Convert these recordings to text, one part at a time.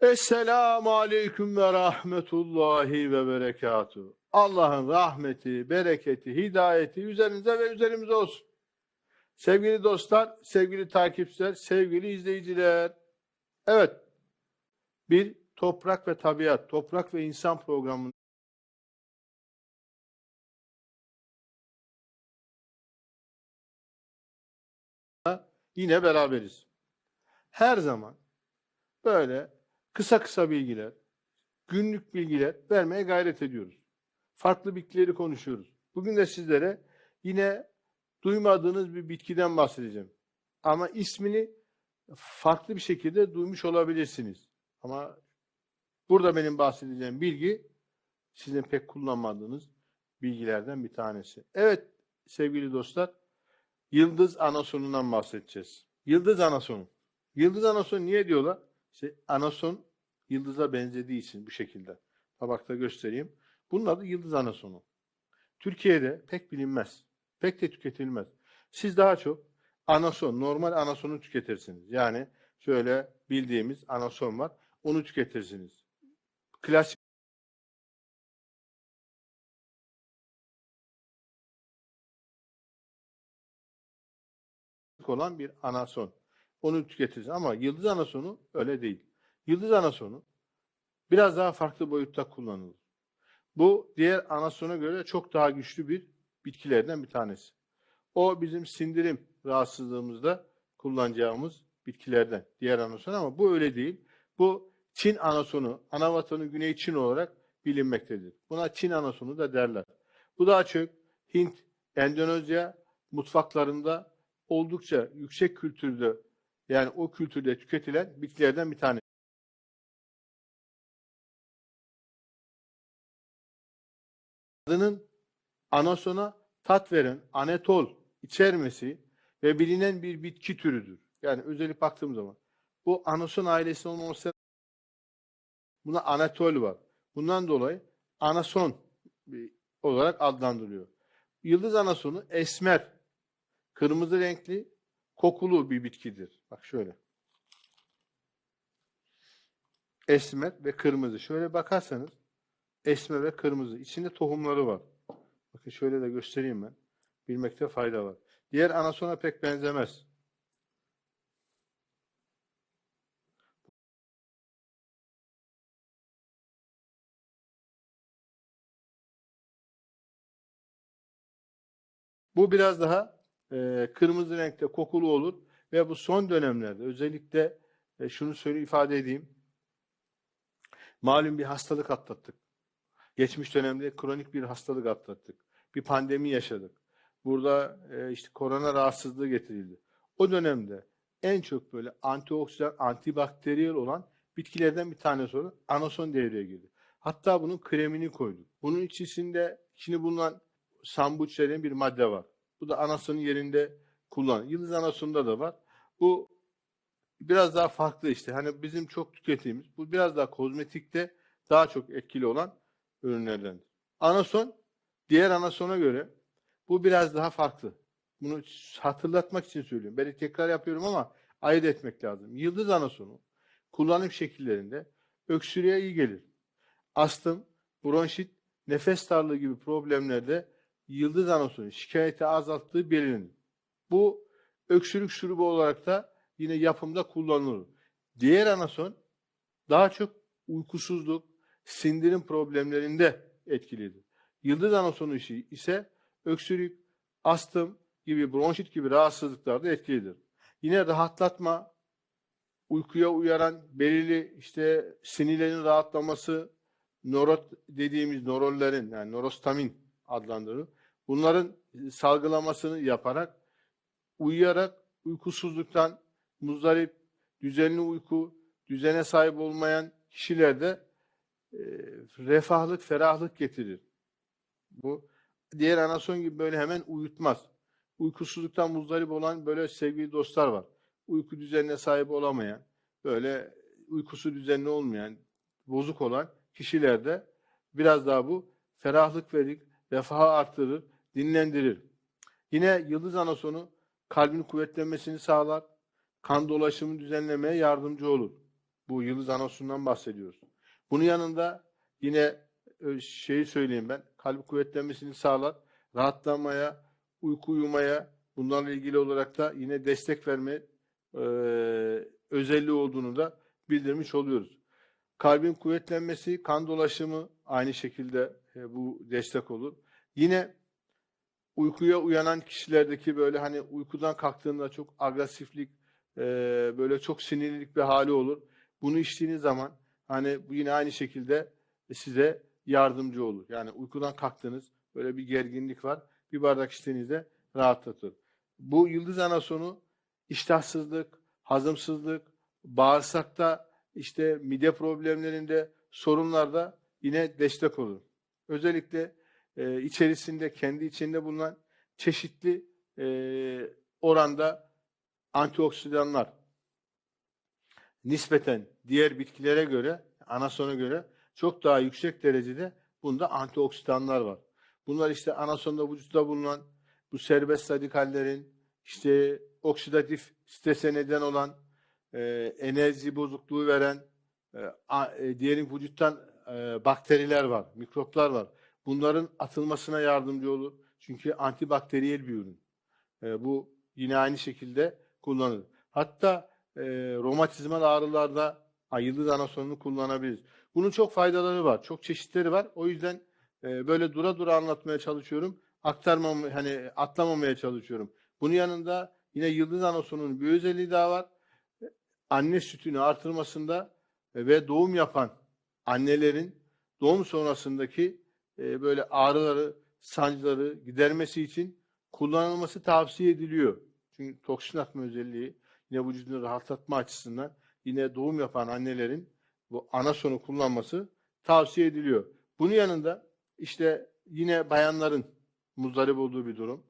Esselamu aleyküm ve rahmetullahi ve berekatuhu. Allah'ın rahmeti, bereketi, hidayeti üzerinize ve üzerimize olsun. Sevgili dostlar, sevgili takipçiler, sevgili izleyiciler. Evet, bir toprak ve tabiat, toprak ve insan programı yine beraberiz. Her zaman böyle kısa kısa bilgiler, günlük bilgiler vermeye gayret ediyoruz. Farklı bitkileri konuşuyoruz. Bugün de sizlere yine duymadığınız bir bitkiden bahsedeceğim. Ama ismini farklı bir şekilde duymuş olabilirsiniz. Ama burada benim bahsedeceğim bilgi sizin pek kullanmadığınız bilgilerden bir tanesi. Evet sevgili dostlar, yıldız anasonundan bahsedeceğiz. Yıldız anasonu. Yıldız anasonu niye diyorlar? İşte anason yıldıza benzediği için bu şekilde. Tabakta göstereyim. Bunun adı yıldız anasonu. Türkiye'de pek bilinmez. Pek de tüketilmez. Siz daha çok anason, normal anasonu tüketirsiniz. Yani şöyle bildiğimiz anason var. Onu tüketirsiniz. Klasik olan bir anason. Onu tüketiriz ama yıldız anasonu öyle değil. Yıldız anasonu biraz daha farklı boyutta kullanılır. Bu diğer anasona göre çok daha güçlü bir bitkilerden bir tanesi. O bizim sindirim rahatsızlığımızda kullanacağımız bitkilerden diğer anason ama bu öyle değil. Bu Çin anasonu, ana vatanı Güney Çin olarak bilinmektedir. Buna Çin anasonu da derler. Bu daha çok Hint, Endonezya mutfaklarında oldukça yüksek kültürde yani o kültürde tüketilen bitkilerden bir tanesi. Adının anasona tat veren anetol içermesi ve bilinen bir bitki türüdür. Yani özellik baktığım zaman. Bu anason ailesi olmaması buna anatol var. Bundan dolayı anason olarak adlandırılıyor. Yıldız anasonu esmer, kırmızı renkli, kokulu bir bitkidir. Bak şöyle. Esmer ve kırmızı. Şöyle bakarsanız esmer ve kırmızı. İçinde tohumları var. Bakın şöyle de göstereyim ben. Bilmekte fayda var. Diğer anasona pek benzemez. Bu biraz daha e, kırmızı renkte kokulu olur ve bu son dönemlerde özellikle e, şunu söyle ifade edeyim. Malum bir hastalık atlattık. Geçmiş dönemde kronik bir hastalık atlattık. Bir pandemi yaşadık. Burada e, işte korona rahatsızlığı getirildi. O dönemde en çok böyle antioksidan, antibakteriyel olan bitkilerden bir tanesi olan anason devreye girdi. Hatta bunun kremini koyduk. Bunun içerisinde içinde bulunan sambuç denen bir madde var. Bu da anasonun yerinde kullan. Yıldız anasonunda da var. Bu biraz daha farklı işte. Hani bizim çok tükettiğimiz, bu biraz daha kozmetikte daha çok etkili olan ürünlerden. Anason diğer anasona göre bu biraz daha farklı. Bunu hatırlatmak için söylüyorum. Ben tekrar yapıyorum ama ayırt etmek lazım. Yıldız anasonu kullanım şekillerinde öksürüğe iyi gelir. Astım, bronşit, nefes darlığı gibi problemlerde yıldız anasonu şikayeti azalttığı belirlenir. Bu öksürük şurubu olarak da yine yapımda kullanılır. Diğer anason daha çok uykusuzluk, sindirim problemlerinde etkilidir. Yıldız anasonu işi ise öksürük, astım gibi bronşit gibi rahatsızlıklarda etkilidir. Yine rahatlatma, uykuya uyaran belirli işte sinirlerin rahatlaması, norot dediğimiz nörollerin yani norostamin adlandırılır. Bunların salgılamasını yaparak, uyuyarak uykusuzluktan muzdarip, düzenli uyku, düzene sahip olmayan kişilerde e, refahlık, ferahlık getirir. Bu diğer anason gibi böyle hemen uyutmaz. Uykusuzluktan muzdarip olan böyle sevgili dostlar var. Uyku düzenine sahip olamayan, böyle uykusu düzenli olmayan, bozuk olan kişilerde biraz daha bu ferahlık verir, refahı artırır, dinlendirir. Yine yıldız anasonu kalbin kuvvetlenmesini sağlar, kan dolaşımını düzenlemeye yardımcı olur. Bu yıldız anasundan bahsediyoruz. Bunun yanında yine e, şeyi söyleyeyim ben. Kalp kuvvetlenmesini sağlar. Rahatlamaya, uyku uyumaya bunlarla ilgili olarak da yine destek verme e, özelliği olduğunu da bildirmiş oluyoruz. Kalbin kuvvetlenmesi, kan dolaşımı aynı şekilde e, bu destek olur. Yine uykuya uyanan kişilerdeki böyle hani uykudan kalktığında çok agresiflik, e, böyle çok sinirlilik bir hali olur. Bunu içtiğiniz zaman hani bu yine aynı şekilde size yardımcı olur. Yani uykudan kalktınız, böyle bir gerginlik var. Bir bardak içtiğinizde rahatlatır. Bu yıldız anasonu iştahsızlık, hazımsızlık, bağırsakta işte mide problemlerinde, sorunlarda yine destek olur. Özellikle e, içerisinde, kendi içinde bulunan çeşitli e, oranda antioksidanlar nispeten diğer bitkilere göre, anasona göre çok daha yüksek derecede bunda antioksidanlar var. Bunlar işte anasonda vücutta bulunan bu serbest radikallerin işte oksidatif strese neden olan e, enerji bozukluğu veren e, a, e, diyelim vücuttan e, bakteriler var, mikroplar var. Bunların atılmasına yardımcı olur. Çünkü antibakteriyel bir ürün. E, bu yine aynı şekilde kullanılır. Hatta e, romatizmal ağrılarda ayıldız anasonunu kullanabiliriz. Bunun çok faydaları var, çok çeşitleri var. O yüzden e, böyle dura dura anlatmaya çalışıyorum. Aktarmam, hani atlamamaya çalışıyorum. Bunun yanında yine yıldız anasonunun bir özelliği daha var. Anne sütünü artırmasında ve doğum yapan annelerin doğum sonrasındaki e, böyle ağrıları, sancıları gidermesi için kullanılması tavsiye ediliyor. Çünkü toksin atma özelliği yine vücudunu rahatlatma açısından yine doğum yapan annelerin bu anasonu kullanması tavsiye ediliyor. Bunun yanında işte yine bayanların muzdarip olduğu bir durum.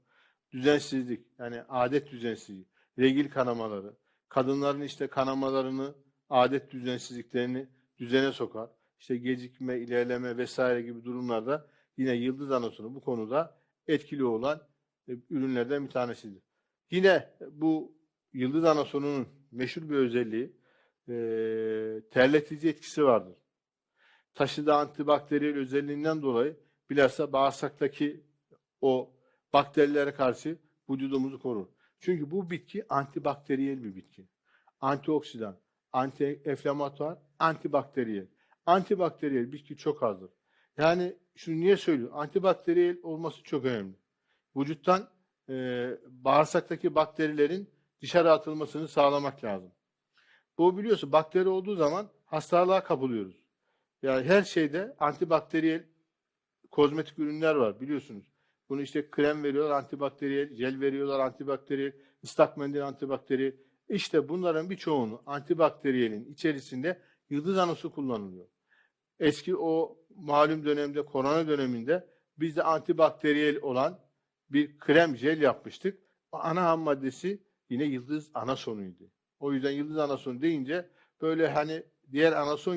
Düzensizlik yani adet düzensizliği, regil kanamaları, kadınların işte kanamalarını, adet düzensizliklerini düzene sokar. İşte gecikme, ilerleme vesaire gibi durumlarda yine yıldız anasonu bu konuda etkili olan e, ürünlerden bir tanesidir. Yine bu yıldız anasonunun meşhur bir özelliği e, terletici etkisi vardır. Taşıdığı antibakteriyel özelliğinden dolayı bilhassa bağırsaktaki o bakterilere karşı vücudumuzu korur. Çünkü bu bitki antibakteriyel bir bitki. Antioksidan, anti-enflamatuar, antibakteriyel. Antibakteriyel bitki çok azdır. Yani şunu niye söylüyorum? Antibakteriyel olması çok önemli. Vücuttan e, bağırsaktaki bakterilerin dışarı atılmasını sağlamak lazım. Bu biliyorsun bakteri olduğu zaman hastalığa kapılıyoruz. Yani her şeyde antibakteriyel kozmetik ürünler var biliyorsunuz. Bunu işte krem veriyorlar antibakteriyel, jel veriyorlar antibakteriyel, ıslak mendil antibakteriyel. İşte bunların birçoğunu antibakteriyelin içerisinde yıldız anosu kullanılıyor. Eski o malum dönemde, korona döneminde biz de antibakteriyel olan bir krem jel yapmıştık. Ana ham maddesi yine yıldız anasonuydu. O yüzden yıldız anason deyince böyle hani diğer anason gibi